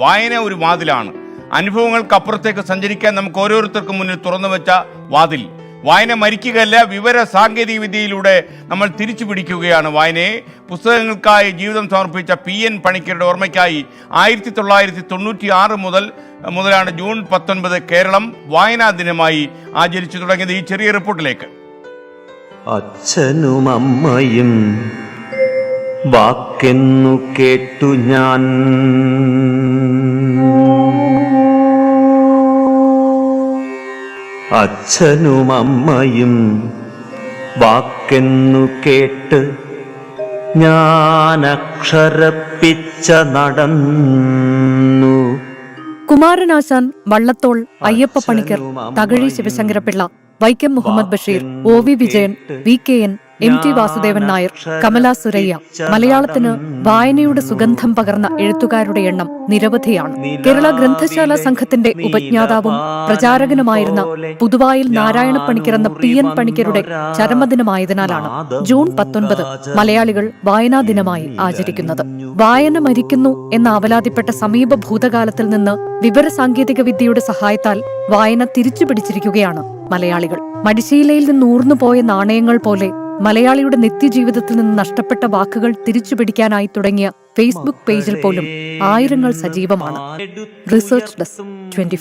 വായന ഒരു വാതിലാണ്. അനുഭവങ്ങൾക്കപ്പുറത്തേക്ക് സഞ്ചരിക്കാൻ നമുക്ക് ഓരോരുത്തർക്കും മുന്നിൽ തുറന്നു വെച്ച വാതിൽ. വായന മരിക്കുകയല്ല വിവര സാങ്കേതിക വിദ്യയിലൂടെ നമ്മൾ തിരിച്ചു പിടിക്കുകയാണ്. വായനയെ പുസ്തകങ്ങൾക്കായി ജീവിതം സമർപ്പിച്ച പി എൻ പണിക്കരുടെ ഓർമ്മയ്ക്കായി ആയിരത്തി തൊള്ളായിരത്തി തൊണ്ണൂറ്റി ആറ് മുതൽ മുതലാണ് ജൂൺ പത്തൊൻപത് കേരളം വായനാ ദിനമായി ആചരിച്ചു തുടങ്ങിയത് ഈ ചെറിയ റിപ്പോർട്ടിലേക്ക്. അച്ഛനും അമ്മയും വാക്കെന്നു കേട്ടു ഞാൻ. അച്ഛനും അമ്മയും വാക്കെന്നു കേട്ട് ഞാൻ അക്ഷരപ്പിച്ച നടന്നു. Kumaranasan Vallathol Ayyappa Panicker Thakazhi Sivasankara Pillai Vaikom Muhammad Basheer O V Vijayan V K N M T Vasudevan Nair Kamala Surayya മലയാളത്തിന് വായനയുടെ സുഗന്ധം പകർന്ന എഴുത്തുകാരുടെ എണ്ണം നിരവധിയാണ്. കേരള ഗ്രന്ഥശാല സംഘത്തിന്റെ ഉപജ്ഞാതാവും പ്രചാരകനുമായിരുന്ന പുതുവായിൽ നാരായണ പണിക്കർ എന്ന പി എൻ പണിക്കരുടെ ചരമദിനമായതിനാലാണ് ജൂൺ പത്തൊൻപത് മലയാളികൾ വായനാ ദിനമായി ആചരിക്കുന്നത്. വായന മരിക്കുന്നു എന്ന അവലാതിപ്പെട്ട സമീപ ഭൂതകാലത്തിൽ നിന്ന് വിവര വിവരസാങ്കേതിക വിദ്യയുടെ സഹായത്താൽ വായന തിരിച്ചു പിടിച്ചിരിക്കുകയാണ് മലയാളികൾ. മടിശീലയിൽ നിന്ന് ഊർന്നുപോയ നാണയങ്ങൾ പോലെ മലയാളിയുടെ നിത്യജീവിതത്തിൽ നിന്ന് നഷ്ടപ്പെട്ട വാക്കുകൾ തിരിച്ചു പിടിക്കാനായി തുടങ്ങിയ ഫേസ്ബുക്ക് പേജിൽ പോലും ആയിരങ്ങൾ സജീവമാണ്. Research desk twenty